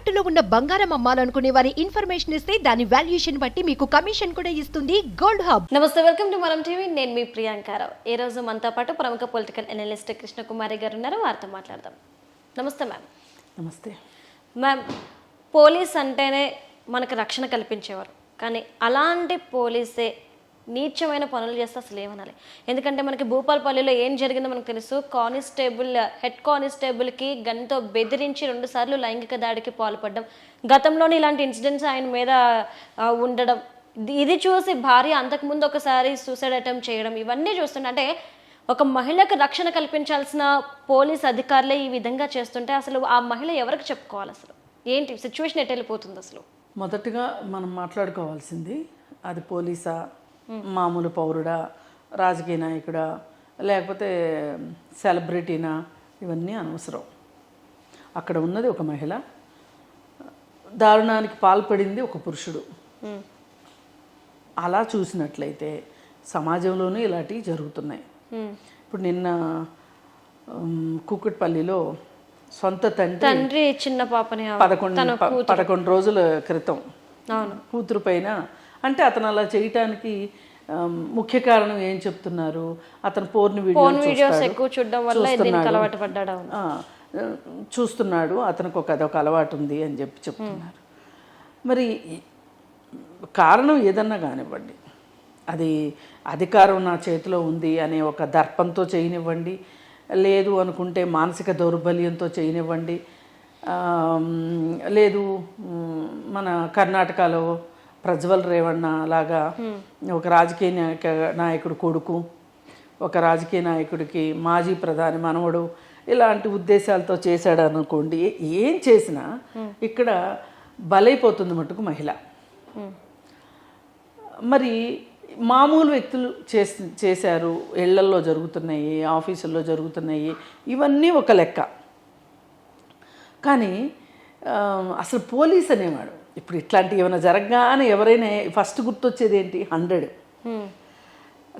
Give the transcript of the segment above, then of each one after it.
తాకట్టులో ఉన్న బంగారం అమ్మాలనుకునే వారి ఇన్ఫర్మేషన్ ఇస్తే దాని వాల్యుయేషన్ బట్టి మీకు కమిషన్ కూడా ఇస్తుంది గోల్డ్ హబ్. నమస్తే వెల్కమ్ టు మనం టీవీ. నేను మీ ప్రియాంకారావు ఈ రోజు మనతో పాటు ప్రముఖ పొలిటికల్ అనలిస్ట్ కృష్ణకుమారి గారు ఉన్నారు. వారితో మాట్లాడదాం. నమస్తే మ్యామ్. నమస్తే. మ్యామ్ పోలీస్ అంటేనే మనకు రక్షణ కల్పించేవారు. కానీ అలాంటి పోలీసే నీచమైన పనులు చేస్తే అసలు ఏమనాలి? ఎందుకంటే మనకి భూపాలపల్లిలో ఏం జరిగిందో మనకు తెలుసు. కానిస్టేబుల్ హెడ్ కానిస్టేబుల్కి గన్తో బెదిరించి రెండుసార్లు లైంగిక దాడికి పాల్పడడం. గతంలోని ఇలాంటి ఇన్సిడెంట్స్ ఆయన మీద ఉండడం. ఇది- చూసి భార్య అంతకుముందు ఒకసారి సూసైడ్ అటెంప్ట్ చేయడం. ఇవన్నీ చూస్తుంటే అంటే ఒక మహిళకు రక్షణ కల్పించాల్సిన పోలీస్ అధికారులే ఈ విధంగా చేస్తుంటే అసలు ఆ మహిళ ఎవరికి చెప్పుకోవాలి అసలు? ఏంటి? సిచ్యువేషన్ ఎట్ వెళ్ళిపోతుంది అసలు? మొదటగా మనం మాట్లాడుకోవాల్సింది అది పోలీసా? మామూలు పౌరుడా రాజకీయ నాయకుడా లేకపోతే సెలబ్రిటీనా ఇవన్నీ అనవసరం. అక్కడ ఉన్నది ఒక మహిళ. దారుణానికి పాల్పడింది ఒక పురుషుడు. అలా చూసినట్లయితే సమాజంలోనూ ఇలాంటివి జరుగుతున్నాయి. ఇప్పుడు నిన్న కుక్కట్పల్లిలో సొంత తండ్రి తండ్రి చిన్న పాపని పదకొండు పదకొండు రోజుల క్రితం అవును. కూతురు పైన అంటే అతను అలా చేయటానికి ముఖ్య కారణం ఏం చెప్తున్నారు? అతను పోర్న్ వీడియోస్ ఎక్కువ చూడడం వల్ల చూస్తున్నాడు. అతనికి ఒక అదొక అలవాటు ఉంది అని చెప్పి చెప్తున్నారు. మరి కారణం ఏదన్నా కానివ్వండి అది అధికారం నా చేతిలో ఉంది అనే ఒక దర్పంతో చేయనివ్వండి లేదు అనుకుంటే మానసిక దౌర్బల్యంతో చేయనివ్వండి లేదు మన కర్ణాటకలో ప్రజ్వల్ రేవಣ್ణ లాగా ఒక రాజకీయ నాయక నాయకుడు కొడుకు ఒక రాజకీయ నాయకుడికి మాజీ ప్రధాని మనవడు ఇలాంటి ఉద్దేశాలతో చేశాడు అనుకోండి ఏం చేసినా ఇక్కడ బలైపోతుంది మటుకు మహిళ. ఉమ్, మరి మామూలు వ్యక్తులు చేసి చేశారు ఇళ్ళల్లో జరుగుతున్నాయి ఆఫీసుల్లో జరుగుతున్నాయి ఇవన్నీ ఒక లెక్క. కానీ అసలు పోలీస్ అనేవాడు ఇప్పుడు ఇట్లాంటివి ఏమైనా జరగగానే ఎవరైనా ఫస్ట్ గుర్తొచ్చేది ఏంటి? హండ్రెడ్.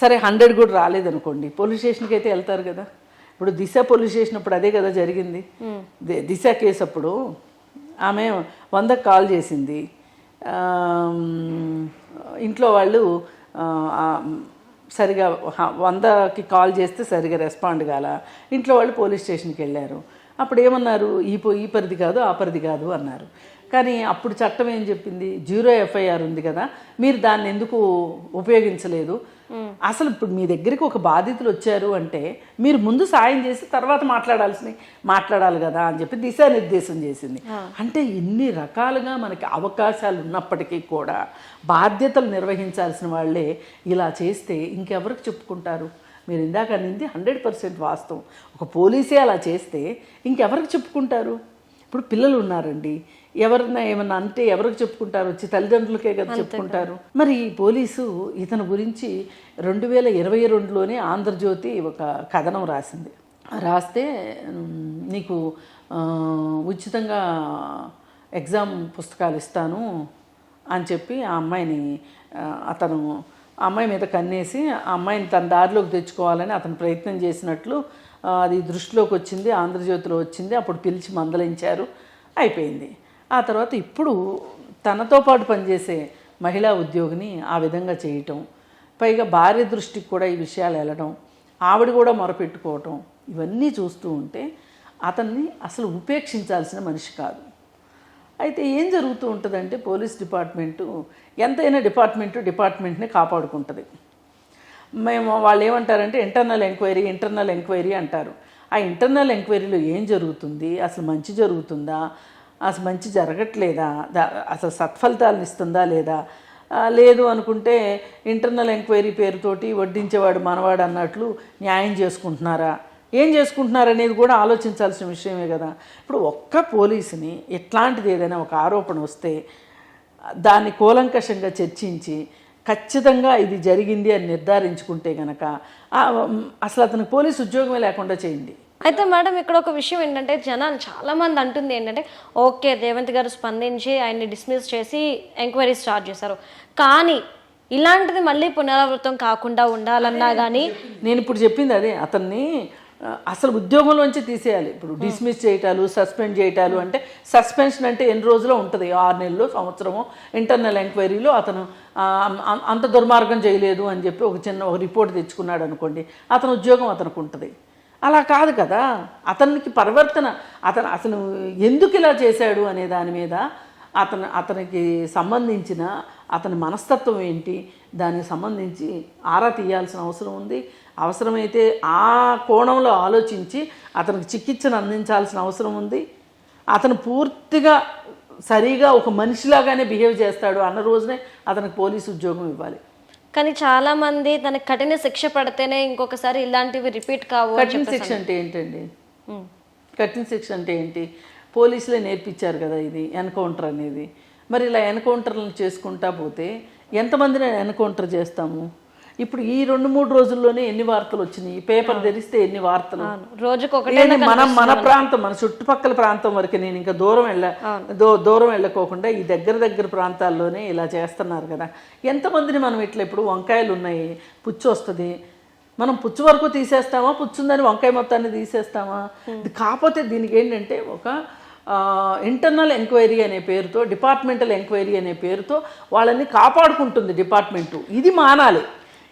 సరే హండ్రెడ్ కూడా రాలేదనుకోండి. పోలీస్ స్టేషన్కి అయితే వెళ్తారు కదా. ఇప్పుడు దిశ పోలీస్ స్టేషన్ అప్పుడు అదే కదా జరిగింది. దిశ కేసు అప్పుడు ఆమె వందకు కాల్ చేసింది. ఇంట్లో వాళ్ళు సరిగా వందకి కాల్ చేస్తే సరిగా రెస్పాండ్ కాల. ఇంట్లో వాళ్ళు పోలీస్ స్టేషన్కి వెళ్ళారు. అప్పుడు ఏమన్నారు? ఈ పో ఈ పరిధి కాదు ఆ పరిధి కాదు అన్నారు. కానీ అప్పుడు చట్టం ఏం చెప్పింది? జీరో ఎఫ్ఐఆర్ ఉంది కదా మీరు దాన్ని ఎందుకు ఉపయోగించలేదు? అసలు ఇప్పుడు మీ దగ్గరికి ఒక బాధితులు వచ్చారు అంటే మీరు ముందు సాయం చేసి తర్వాత మాట్లాడాల్సిన మాట్లాడాలి కదా అని చెప్పి దిశానిర్దేశం చేసింది. అంటే ఇన్ని రకాలుగా మనకి అవకాశాలు ఉన్నప్పటికీ కూడా బాధ్యతలు నిర్వహించాల్సిన వాళ్ళే ఇలా చేస్తే ఇంకెవరికి చెప్పుకుంటారు? మీరు ఇందాక అనింది హండ్రెడ్ పర్సెంట్ వాస్తవం. ఒక పోలీసే అలా చేస్తే ఇంకెవరికి చెప్పుకుంటారు? ఇప్పుడు పిల్లలు ఉన్నారండి. ఎవరన్నా ఏమన్నా అంటే ఎవరికి చెప్పుకుంటారు? వచ్చి తల్లిదండ్రులకే కదా చెప్పుకుంటారు. మరి ఈ పోలీసు ఇతని గురించి రెండు వేల ఇరవై రెండులోనే ఆంధ్రజ్యోతి ఒక కథనం రాసింది. రాస్తే నీకు ఉచితంగా ఎగ్జామ్ పుస్తకాలు ఇస్తాను అని చెప్పి ఆ అమ్మాయిని అతను ఆ అమ్మాయి మీద కన్నేసి ఆ అమ్మాయిని తన దారిలోకి తెచ్చుకోవాలని అతను ప్రయత్నం చేసినట్లు అది దృష్టిలోకి వచ్చింది ఆంధ్రజ్యోతిలో వచ్చింది అప్పుడు పిలిచి మందలించారు. అయిపోయింది. ఆ తర్వాత ఇప్పుడు తనతో పాటు పనిచేసే మహిళా ఉద్యోగిని ఆ విధంగా చేయటం పైగా భార్య దృష్టికి కూడా ఈ విషయాలు వెళ్ళడం ఆవిడ కూడా మొరపెట్టుకోవటం ఇవన్నీ చూస్తూ ఉంటే అతన్ని అసలు ఉపేక్షించాల్సిన మనిషి కాదు. అయితే ఏం జరుగుతూ ఉంటుందంటే పోలీస్ డిపార్ట్మెంటు ఎంతైనా డిపార్ట్మెంటు డిపార్ట్మెంట్ని కాపాడుకుంటుంది. మేము వాళ్ళు ఏమంటారంటే ఇంటర్నల్ ఎంక్వైరీ ఇంటర్నల్ ఎంక్వైరీ అంటారు. ఆ ఇంటర్నల్ ఎంక్వైరీలో ఏం జరుగుతుంది? అసలు మంచి జరుగుతుందా? అసలు మంచి జరగట్లేదా? అసలు సత్ఫలితాలను ఇస్తుందా లేదా? లేదు అనుకుంటే ఇంటర్నల్ ఎంక్వైరీ పేరుతోటి వడ్డించేవాడు మనవాడు అన్నట్లు న్యాయం చేసుకుంటున్నారా? ఏం చేసుకుంటున్నారు అనేది కూడా ఆలోచించాల్సిన విషయమే కదా. ఇప్పుడు ఒక్క పోలీసుని ఎట్లాంటిది ఏదైనా ఒక ఆరోపణ వస్తే దాన్ని కూలంకషంగా చర్చించి ఖచ్చితంగా ఇది జరిగింది అని నిర్ధారించుకుంటే గనక అసలు అతనికి పోలీసు ఉద్యోగమే లేకుండా చేయండి. అయితే మేడం ఇక్కడ ఒక విషయం ఏంటంటే జనాలు చాలా మంది అంటుంది ఏంటంటే ఓకే రేవంత్ గారు స్పందించి ఆయన్ని డిస్మిస్ చేసి ఎంక్వైరీ స్టార్ట్ చేశారు. కానీ ఇలాంటిది మళ్ళీ పునరావృతం కాకుండా ఉండాలన్నా కానీ నేను ఇప్పుడు చెప్పింది అదే. అతన్ని అసలు ఉద్యోగంలోంచి తీసేయాలి. ఇప్పుడు డిస్మిస్ చేయటాలు సస్పెండ్ చేయటాలు అంటే సస్పెన్షన్ అంటే ఎన్ని రోజులు ఉంటుంది? ఆరు నెలలు సంవత్సరము ఇంటర్నల్ ఎంక్వైరీలో అతను అంత దుర్మార్గం చేయలేదు అని చెప్పి ఒక చిన్న ఒక రిపోర్ట్ తెచ్చుకున్నాడు అనుకోండి అతను ఉద్యోగం అతనికి ఉంటుంది. అలా కాదు కదా. అతనికి పరివర్తన అతను అతను ఎందుకు ఇలా చేశాడు అనే దాని మీద అతను అతనికి సంబంధించిన అతని మనస్తత్వం ఏంటి దానికి సంబంధించి ఆరా తీయాల్సిన అవసరం ఉంది. అవసరమైతే ఆ కోణంలో ఆలోచించి అతనికి చికిత్సను అందించాల్సిన అవసరం ఉంది. అతను పూర్తిగా సరిగా ఒక మనిషిలాగానే బిహేవ్ చేస్తాడు అన్న రోజునే అతనికి పోలీసు ఉద్యోగం ఇవ్వాలి. కానీ చాలా మంది తనకి కఠిన శిక్ష పడితేనే ఇంకొకసారి ఇలాంటివి రిపీట్ కావు కఠిన శిక్ష అంటే ఏంటండి? కఠిన శిక్ష అంటే ఏంటి? పోలీసులే నేర్పించారు కదా ఇది ఎన్కౌంటర్ అనేది. మరి ఇలా ఎన్కౌంటర్లను చేసుకుంటా పోతే ఎంతమందిని ఎన్కౌంటర్ చేస్తాము? ఇప్పుడు ఈ రెండు మూడు రోజుల్లోనే ఎన్ని వార్తలు వచ్చినాయి? పేపర్ తెరిస్తే ఎన్ని వార్తలు? అవును. రోజుకు ఒకటే ఏంటి మనం మన ప్రాంతం మన చుట్టుపక్కల ప్రాంతం వరకు నేను ఇంకా దూరం వెళ్ళ దూరం వెళ్ళకోకుండా ఈ దగ్గర దగ్గర ప్రాంతాల్లోనే ఇలా చేస్తున్నారు కదా. ఎంతమందిని మనం ఇట్లా ఇప్పుడు వంకాయలు ఉన్నాయి పుచ్చు వస్తుంది. మనం పుచ్చు వరకు తీసేస్తామా? పుచ్చుందని వంకాయ మొత్తాన్ని తీసేస్తామా? ఇది కాకపోతే దీనికి ఏంటంటే ఒక ఇంటర్నల్ ఎంక్వైరీ అనే పేరుతో డిపార్ట్మెంటల్ ఎంక్వైరీ అనే పేరుతో వాళ్ళని కాపాడుకుంటుంది డిపార్ట్మెంటు. ఇది మానాలి.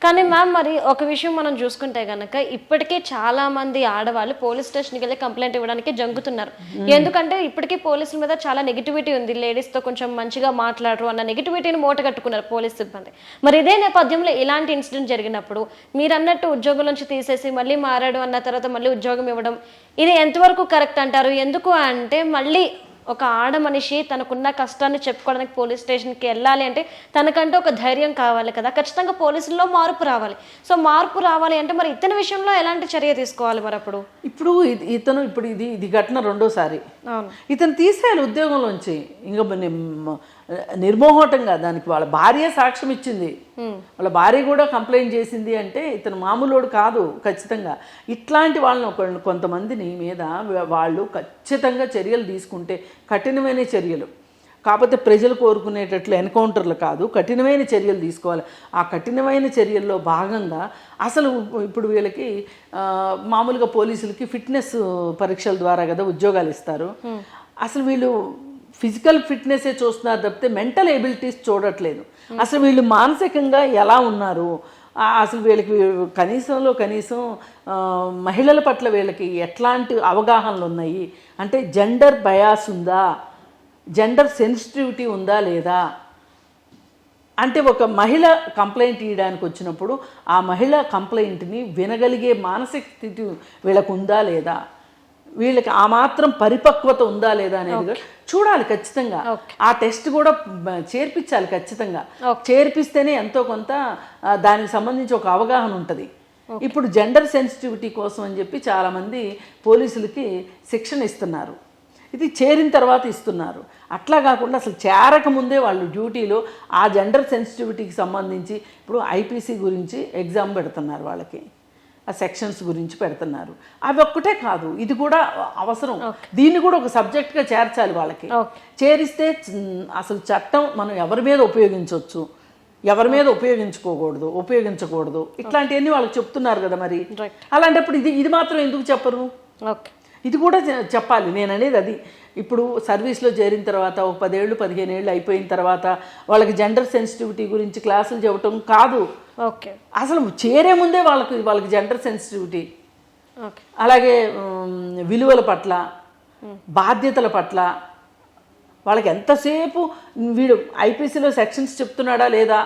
కానీ మ్యామ్ మరి ఒక విషయం మనం చూసుకుంటే గనక ఇప్పటికే చాలా మంది ఆడవాళ్ళు పోలీస్ స్టేషన్కి వెళ్ళి కంప్లైంట్ ఇవ్వడానికి జంకుతున్నారు ఎందుకంటే ఇప్పటికీ పోలీసుల మీద చాలా నెగిటివిటీ ఉంది. లేడీస్తో కొంచెం మంచిగా మాట్లాడరు అన్న నెగిటివిటీని మూట కట్టుకున్నారు పోలీస్ సిబ్బంది. మరి ఇదే నేపథ్యంలో ఇలాంటి ఇన్సిడెంట్ జరిగినప్పుడు మీరు అన్నట్టు ఉద్యోగం నుంచి తీసేసి మళ్ళీ మారాడు అన్న తర్వాత మళ్ళీ ఉద్యోగం ఇవ్వడం ఇది ఎంతవరకు కరెక్ట్ అంటారు? ఎందుకు అంటే మళ్ళీ ఒక ఆడ మనిషి తనకున్న కష్టాన్ని చెప్పుకోవడానికి పోలీస్ స్టేషన్కి వెళ్ళాలి అంటే తనకంటూ ఒక ధైర్యం కావాలి కదా. ఖచ్చితంగా పోలీసుల్లో మార్పు రావాలి. సో మార్పు రావాలి అంటే మరి ఇతని విషయంలో ఎలాంటి చర్య తీసుకోవాలి మరి అప్పుడు? ఇప్పుడు ఇతను ఇప్పుడు ఇది ఇది ఘటన రెండోసారి. ఇతను తీసేయాలి ఉద్యోగంలోంచి. ఇంకా నిర్మోహటంగా దానికి వాళ్ళ భార్య సాక్ష్యం ఇచ్చింది. వాళ్ళ భార్య కూడా కంప్లైంట్ చేసింది అంటే ఇతను మామూలోడు కాదు ఖచ్చితంగా. ఇట్లాంటి వాళ్ళని ఒక కొంతమందిని మీద వాళ్ళు ఖచ్చితంగా చర్యలు తీసుకుంటే కఠినమైన చర్యలు. కాకపోతే ప్రజలు కోరుకునేటట్లు ఎన్కౌంటర్లు కాదు కఠినమైన చర్యలు తీసుకోవాలి. ఆ కఠినమైన చర్యల్లో భాగంగా అసలు ఇప్పుడు వీళ్ళకి మామూలుగా పోలీసులకి ఫిట్నెస్ పరీక్షల ద్వారా కదా ఉద్యోగాలు ఇస్తారు. అసలు వీళ్ళు ఫిజికల్ ఫిట్నెసే చూస్తున్నారు తప్పితే మెంటల్ ఎబిలిటీస్ చూడట్లేదు. అసలు వీళ్ళు మానసికంగా ఎలా ఉన్నారు? అసలు వీళ్ళకి కనీసంలో కనీసం మహిళల పట్ల వీళ్ళకి ఎట్లాంటి అవగాహనలు ఉన్నాయి? అంటే జెండర్ బయాస్ ఉందా? జెండర్ సెన్సిటివిటీ ఉందా లేదా? అంటే ఒక మహిళ కంప్లైంట్ ఇవ్వడానికి వచ్చినప్పుడు ఆ మహిళ కంప్లైంట్ని వినగలిగే మానసిక స్థితి వీళ్ళకు ఉందా లేదా? వీళ్ళకి ఆ మాత్రం పరిపక్వత ఉందా లేదా అనేది చూడాలి ఖచ్చితంగా. ఆ టెస్ట్ కూడా చేర్పించాలి ఖచ్చితంగా. చేర్పిస్తేనే ఎంతో కొంత దానికి సంబంధించి ఒక అవగాహన ఉంటుంది. ఇప్పుడు జెండర్ సెన్సిటివిటీ కోసం అని చెప్పి చాలామంది పోలీసులకి శిక్షణ ఇస్తున్నారు. ఇది చేరిన తర్వాత ఇస్తున్నారు. అట్లా కాకుండా అసలు చేరక ముందే వాళ్ళు డ్యూటీలో ఆ జెండర్ సెన్సిటివిటీకి సంబంధించి ఇప్పుడు ఐపీసీ గురించి ఎగ్జామ్ పెడుతున్నారు వాళ్ళకి. ఆ సెక్షన్స్ గురించి పెడుతున్నారు. అవి ఒక్కటే కాదు ఇది కూడా అవసరం. దీన్ని కూడా ఒక సబ్జెక్ట్గా చేర్చాలి వాళ్ళకి. చేరిస్తే అసలు చట్టం మనం ఎవరి మీద ఉపయోగించవచ్చు ఎవరి మీద ఉపయోగించుకోకూడదు ఉపయోగించకూడదు. ఇట్లాంటివన్నీ వాళ్ళకి చెప్తున్నారు కదా మరి. అలాంటప్పుడు ఇది ఇది మాత్రం ఎందుకు చెప్పరు? ఓకే. ఇది కూడా చెప్పాలి. నేను అనేది అది. ఇప్పుడు సర్వీస్లో చేరిన తర్వాత ఒక పదేళ్ళు పదిహేను ఏళ్ళు అయిపోయిన తర్వాత వాళ్ళకి జెండర్ సెన్సిటివిటీ గురించి క్లాసులు చెప్పటం కాదు. ఓకే. అసలు చేరే ముందే వాళ్ళకి వాళ్ళకి జెండర్ సెన్సిటివిటీ అలాగే విలువల పట్ల బాధ్యతల పట్ల వాళ్ళకి ఎంతసేపు వీడు ఐపీసీలో సెక్షన్స్ చెప్తున్నాడా లేదా?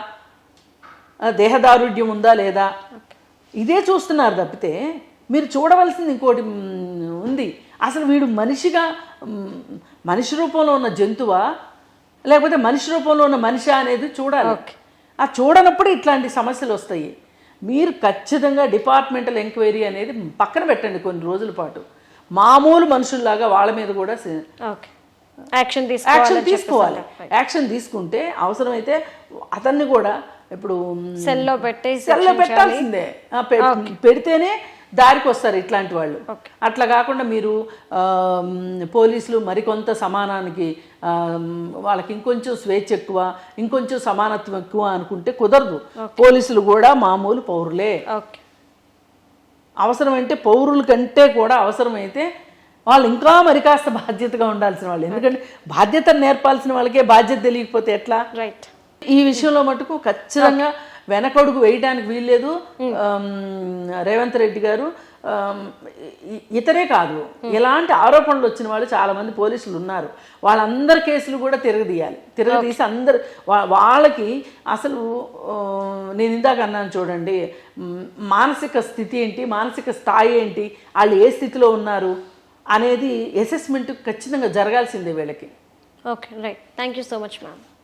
దేహదారుఢ్యం ఉందా లేదా? ఇదే చూస్తున్నారు తప్పితే మీరు చూడవలసింది ఇంకోటి ఉంది. అసలు వీడు మనిషిగా మనిషి రూపంలో ఉన్న జంతువా? లేకపోతే మనిషి రూపంలో ఉన్న మనిషి అనేది చూడాలి. ఆ చూడనప్పుడు ఇట్లాంటి సమస్యలు వస్తాయి. మీరు ఖచ్చితంగా డిపార్ట్మెంటల్ ఎంక్వైరీ అనేది పక్కన పెట్టండి కొన్ని రోజుల పాటు. మామూలు మనుషుల్లాగా వాళ్ళ మీద కూడా యాక్షన్ యాక్షన్ తీసుకోవాలి. యాక్షన్ తీసుకుంటే అవసరమైతే అతన్ని కూడా ఇప్పుడు సెల్లో పెట్టి సెల్లో పెట్టాల్సిందే. పెడితేనే దారికి వస్తారు ఇట్లాంటి వాళ్ళు. అట్లా కాకుండా మీరు పోలీసులు మరికొంత సమానానికి వాళ్ళకి ఇంకొంచెం స్వేచ్ఛ ఎక్కువ ఇంకొంచెం సమానత్వం ఎక్కువ అనుకుంటే కుదరదు. పోలీసులు కూడా మామూలు పౌరులే. ఓకే. అవసరమైతే పౌరుల కంటే కూడా అవసరమైతే వాళ్ళు ఇంకా మరి కాస్త బాధ్యతగా ఉండాల్సిన వాళ్ళు. ఎందుకంటే బాధ్యత నేర్పాల్సిన వాళ్ళకే బాధ్యత తెలియకపోతే ఎట్లా? రైట్ ఈ విషయంలో మటుకు ఖచ్చితంగా వెనకడుగు వేయడానికి వీల్లేదు. రేవంత్ రెడ్డి గారు ఇతరే కాదు. ఇలాంటి ఆరోపణలు వచ్చిన వాళ్ళు చాలా మంది పోలీసులు ఉన్నారు. వాళ్ళందరి కేసులు కూడా తిరగదీయాలి. తిరగదీసి అందరు వా- వాళ్ళకి అసలు నేను ఇందాక అన్నాను చూడండి మానసిక స్థితి ఏంటి మానసిక స్థాయి ఏంటి వాళ్ళు ఏ స్థితిలో ఉన్నారు అనేది అసెస్మెంట్ ఖచ్చితంగా జరగాల్సిందే వీళ్ళకి. Okay right. Thank you so much ma'am.